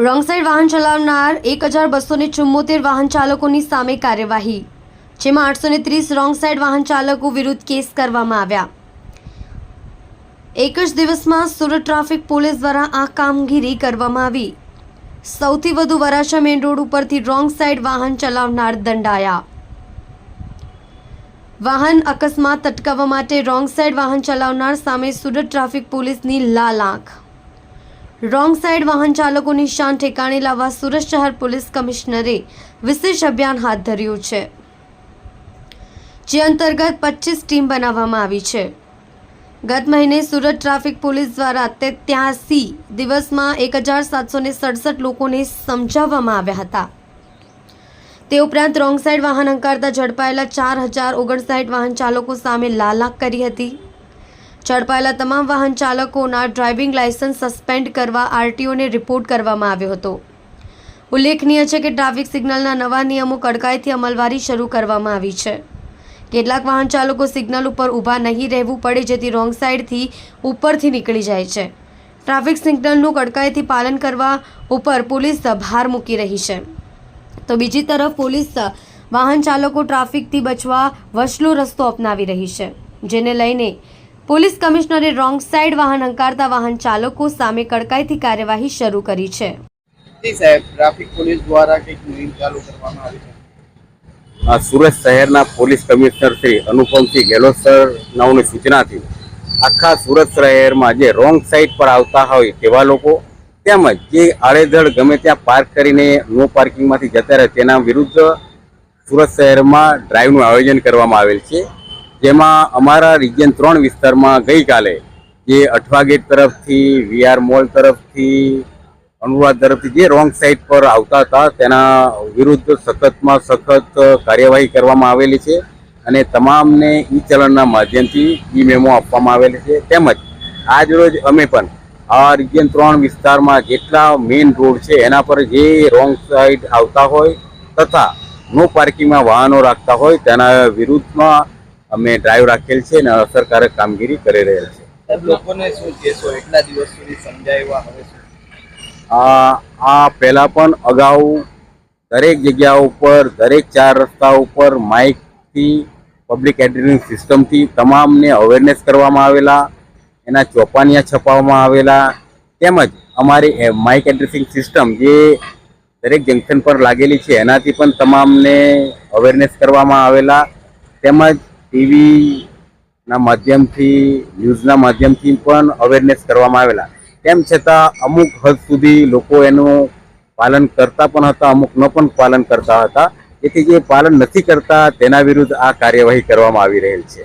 Wrong side વાહન ચલાવનાર એક હજાર બસો ને ચુમ્મોતેર વાહન ચાલકોની સામે કાર્યવાહી, જેમાં આઠસો ને ત્રીસ રોંગ સાઇડ વાહન ચાલકો વિરુદ્ધ કેસ કરવામાં આવ્યા. એક જ દિવસમાં સુરત ટ્રાફિક પોલીસ દ્વારા આ કામગીરી કરવામાં આવી. સૌથી વધુ વરાછા મેઇન રોડ ઉપરથી રોંગ સાઈડ વાહન ચલાવનાર દંડાયા. વાહન અકસ્માત અટકાવવા માટે રોંગ સાઈડ વાહન ચલાવનાર સામે સુરત ટ્રાફિક પોલીસની લાલ આંખ. રોંગ સાઈડ વાહન ચાલકોની શાન ઠેકાણે લાવવા સુરત શહેર પોલીસ કમિશનરે વિશેષ અભિયાન હાથ ધર્યું છે. જે અંતર્ગત પચીસ ટીમ બનાવવામાં આવી છે. ગત મહિને સુરત ટ્રાફિક પોલીસ દ્વારા ત્યાસી દિવસમાં એક હજાર સાતસો ને સડસઠ લોકોને સમજાવવામાં આવ્યા હતા. તે ઉપરાંત રોંગ સાઈડ વાહન હંકારતા ઝડપાયેલા ચાર હજાર ઓગણસાઠ વાહન ચાલકો સામે લાલાક કરી હતી. ઝડપાયેલા તમામ વાહન ચાલકોના ડ્રાઇવિંગ લાયસન્સ સસ્પેન્ડ કરવા આરટીઓને રિપોર્ટ કરવામાં આવ્યો હતો. ઉલ્લેખનીય છે કે ટ્રાફિક સિગ્નલના નવા નિયમો કડકાઈથી અમલવારી શરૂ કરવામાં આવી છે. કેટલાક વાહન ચાલકો સિગ્નલ ઉપર ઊભા નહીં રહેવું પડે જેથી રોંગ સાઈડથી ઉપરથી નીકળી જાય છે. ટ્રાફિક સિગ્નલનું કડકાઈથી પાલન કરવા ઉપર પોલીસ ભાર મૂકી રહી છે. તો બીજી તરફ પોલીસ વાહન ચાલકો ટ્રાફિકથી બચવા વચલો રસ્તો અપનાવી રહી છે, જેને લઈને પોલીસ કમિશનરે રોંગ સાઈડ વાહન હંકારતા વાહન ચાલકો સામે કડકાઈથી કાર્યવાહી શરૂ કરી છે. જી સાહેબ ટ્રાફિક પોલીસ દ્વારા કંઈક મુહિમ ચાલુ કરવામાં આવી છે. આ સુરત શહેરના police commissioner Shri Anupamsingh Gehlot sir નાઓની સૂચનાથી આખા સુરત શહેરમાં જે રોંગ સાઈડ પર આવતા હોય તેવા લોકો તેમજ જે આડેધડ ગમે ત્યાં પાર્ક કરીને નો પાર્કિંગમાંથી જતા રહે તેના વિરુદ્ધ સુરત શહેરમાં ડ્રાઈવનું આયોજન કરવામાં આવેલ છે. જેમાં અમારા રિજિયન ત્રણ વિસ્તારમાં ગઈકાલે જે અઠવા ગેટ તરફથી, વીઆર મોલ તરફથી અનુવાદ તરફથી જે રોંગ સાઈડ પર આવતા હતા, તેના વિરુદ્ધ સખતમાં સખત કાર્યવાહી કરવામાં આવેલી છે અને તમામને ઈ ચલણના માધ્યમથી ઈ મેમો આપવામાં આવેલી છે. તેમજ આજરોજ અમે પણ આ રિજિયન ત્રણ વિસ્તારમાં જેટલા મેઇન રોડ છે, એના પર જે રોંગ સાઈડ આવતા હોય તથા નો પાર્કિંગમાં વાહનો રાખતા હોય તેના વિરુદ્ધમાં અમે ડ્રાઈવ રાખેલ છે અને અસરકારક કામગીરી કરી રહેલ છે. લોકોને શું કહેશો? એટલા દિવસ સુધી સમજાવ્યા હવે આ આ પહેલાં પણ અગાઉ દરેક જગ્યા ઉપર દરેક ચાર રસ્તા ઉપર માઇકથી પબ્લિક એડ્રેસિંગ સિસ્ટમથી તમામને અવેરનેસ કરવામાં આવેલા એના ચોપાનિયા છપાવવામાં આવેલા તેમજ અમારી માઇક એડ્રેસિંગ સિસ્ટમ જે દરેક જંકશન પર લાગેલી છે એનાથી પણ તમામને અવેરનેસ કરવામાં આવેલા તેમજ ટીવીના માધ્યમથી, ન્યૂઝના માધ્યમથી પણ અવેરનેસ કરવામાં આવેલા. તેમ છતાં અમુક હદ સુધી લોકો એનું પાલન કરતા પણ હતા, અમુક ન પણ પાલન કરતા હતા. જેથી જે પાલન નથી કરતા તેના વિરુદ્ધ આ કાર્યવાહી કરવામાં આવી રહેલ છે.